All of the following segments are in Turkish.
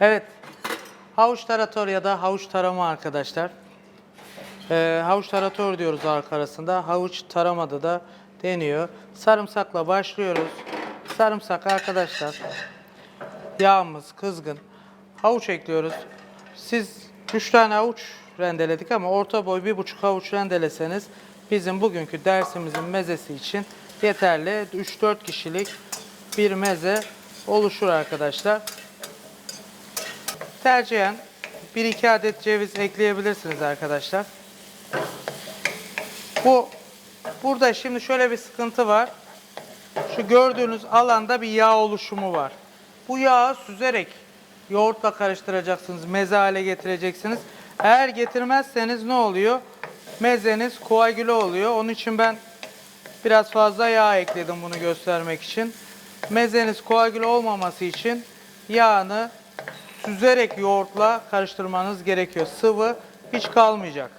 Evet. Havuç tarator ya da havuç tarama arkadaşlar. Ee, havuç tarator diyoruz halk arasında. Havuç taramada da deniyor. Sarımsakla başlıyoruz. Sarımsak arkadaşlar. Yağımız kızgın. Havuç ekliyoruz. Siz 3 tane havuç rendeledik ama orta boy bir buçuk havuç rendeleseniz bizim bugünkü dersimizin mezesi için yeterli. 3-4 kişilik bir meze oluşur arkadaşlar. Tercihen 1-2 adet ceviz ekleyebilirsiniz arkadaşlar. Bu burada şimdi şöyle bir sıkıntı var. Şu gördüğünüz alanda bir yağ oluşumu var. Bu yağı süzerek yoğurtla karıştıracaksınız, meze hale getireceksiniz. Eğer getirmezseniz ne oluyor? Mezeniz koagüle oluyor. Onun için ben biraz fazla yağ ekledim bunu göstermek için. Mezeniz koagüle olmaması için yağını süzerek yoğurtla karıştırmanız gerekiyor. Sıvı hiç kalmayacak.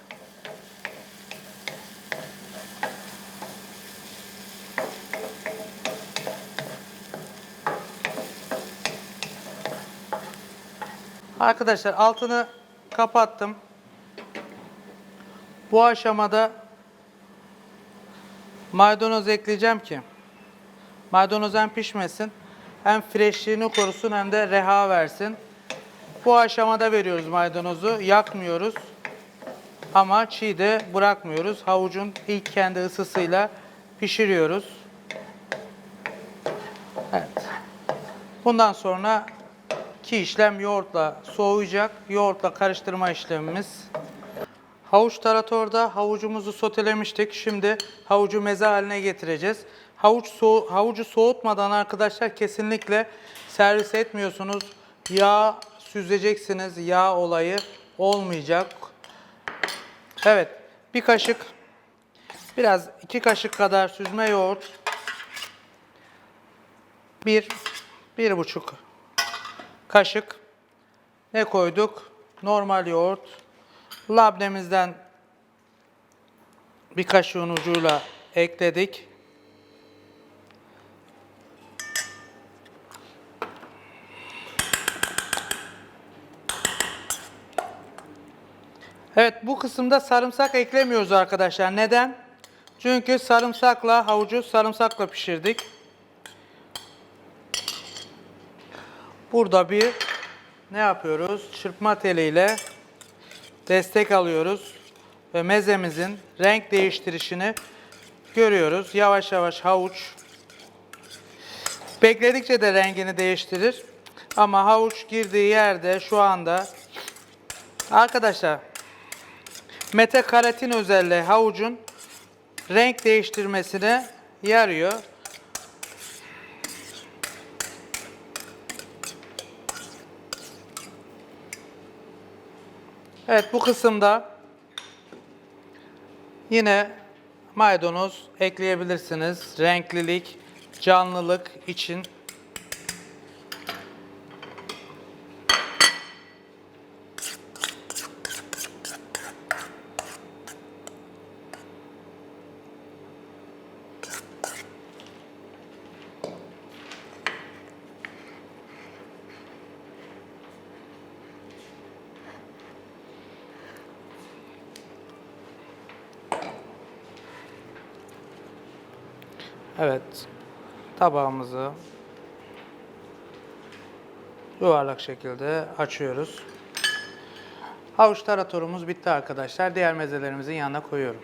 Arkadaşlar altını kapattım. Bu aşamada maydanoz ekleyeceğim ki maydanoz hem pişmesin hem freshliğini korusun hem de reha versin. Bu aşamada veriyoruz maydanozu. Yakmıyoruz. Ama çiğ de bırakmıyoruz. Havucun ilk kendi ısısıyla pişiriyoruz. Evet. Bundan sonra ki işlem yoğurtla soğuyacak. Yoğurtla karıştırma işlemimiz. Havuç taratorda havucumuzu sotelemiştik. Şimdi havucu meze haline getireceğiz. Havuç soğu havucu soğutmadan arkadaşlar kesinlikle servis etmiyorsunuz. Yağ süzeceksiniz. Yağ olayı olmayacak. Evet. Bir kaşık biraz iki kaşık kadar süzme yoğurt. Bir, bir buçuk kaşık ne koyduk? Normal yoğurt. Labnemizden bir kaşığın ucuyla ekledik. Evet bu kısımda sarımsak eklemiyoruz arkadaşlar. Neden? Çünkü sarımsakla havucu sarımsakla pişirdik. Burada bir ne yapıyoruz? Çırpma teliyle destek alıyoruz ve mezemizin renk değiştirişini görüyoruz. Yavaş yavaş havuç bekledikçe de rengini değiştirir. Ama havuç girdiği yerde şu anda arkadaşlar meta karotin özelliği havucun renk değiştirmesine yarıyor. Evet bu kısımda yine maydanoz ekleyebilirsiniz. Renklilik, canlılık için. Evet. Tabağımızı yuvarlak şekilde açıyoruz. Havuç taratorumuz bitti arkadaşlar. Diğer mezelerimizin yanına koyuyorum.